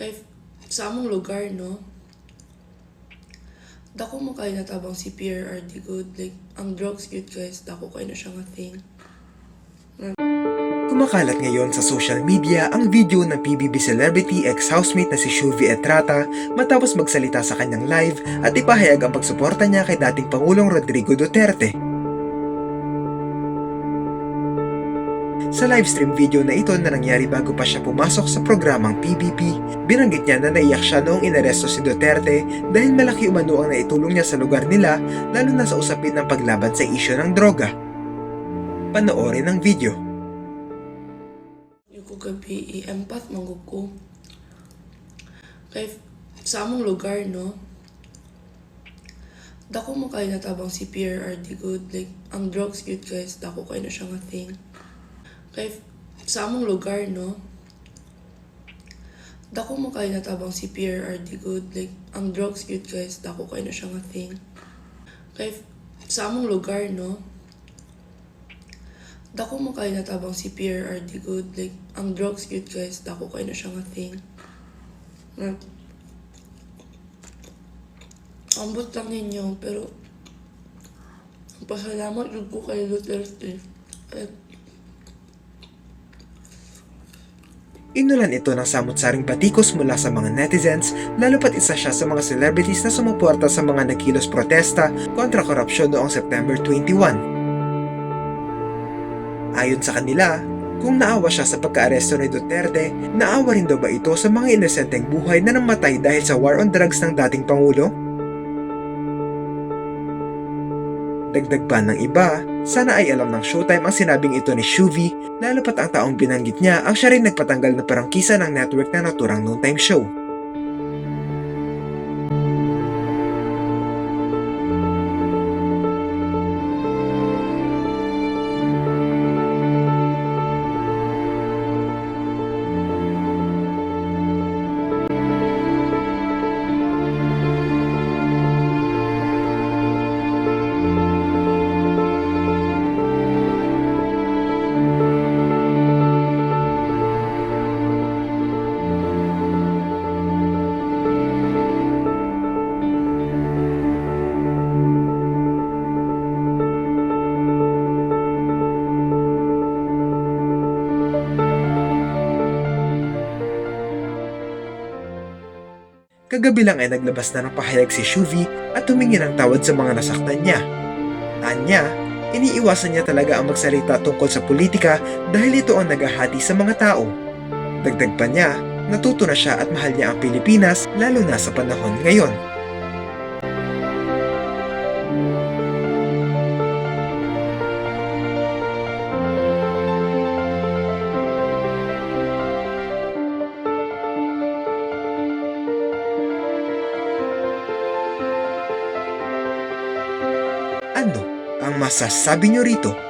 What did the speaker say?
Kay sa among lugar, no? Dako mo kayo natabang si Pierre RD Good. Like, ang drugs yun guys, dako kayo na siya nga thing. Kumakalat ngayon sa social media ang video ng PBB celebrity ex-housemate na si Shuvi Etrata matapos magsalita sa kanyang live at ipahayag ang pagsuporta niya kay dating Pangulong Rodrigo Duterte. Sa livestream video na ito na nangyari bago pa siya pumasok sa programang PBB, binanggit niya na naiyak siya noong inaresto si Duterte dahil malaki umano ang naitulong niya sa lugar nila lalo na sa usapin ng paglaban sa isyo ng droga. Panoorin ang video. Yung gabi, i-empath manggug ko. Kay sa among lugar, no? Dako mo kayo natabang si Pierre RD Good. Like, ang drugs yun guys, dako kayo na siya nga thing. Kay sa among lugar, no? Dako mo kayo natabang si Pierre RD Good. Like, ang drugs yun guys, dako kayo na siya nga thing. Kay sa among lugar, no? Dako mo kayo natabang si Pierre RD Good. Like, ang drugs yun guys, dako kayo na siya nga thing. Na, ambot lang ninyo, pero pasalamat yun ko kay Duterte. At Inulan ito ng samot-saring batikos mula sa mga netizens, lalo pat isa siya sa mga celebrities na sumuporta sa mga nagkilos protesta kontra korupsyon noong September 21. Ayon sa kanila, kung naawa siya sa pagkaaresto ni Duterte, naawa rin daw ba ito sa mga inosenteng buhay na namatay dahil sa war on drugs ng dating Pangulo? Dagdag pa ng iba, sana ay alam ng Showtime ang sinabing ito ni Shuvi, lalo pat ang taong binanggit niya ang siya rin nagpatanggal na parangkisa ng network na naturang noon time show. Kagabi lang ay naglabas na ng pahayag si Shuvi at humingi ng tawad sa mga nasaktan niya. Anya, iniiwasan niya talaga ang magsalita tungkol sa politika dahil ito ang naghahati sa mga tao. Dagdag pa niya, natuto na siya at mahal niya ang Pilipinas lalo na sa panahon ngayon. Ang masasabi niyo rito?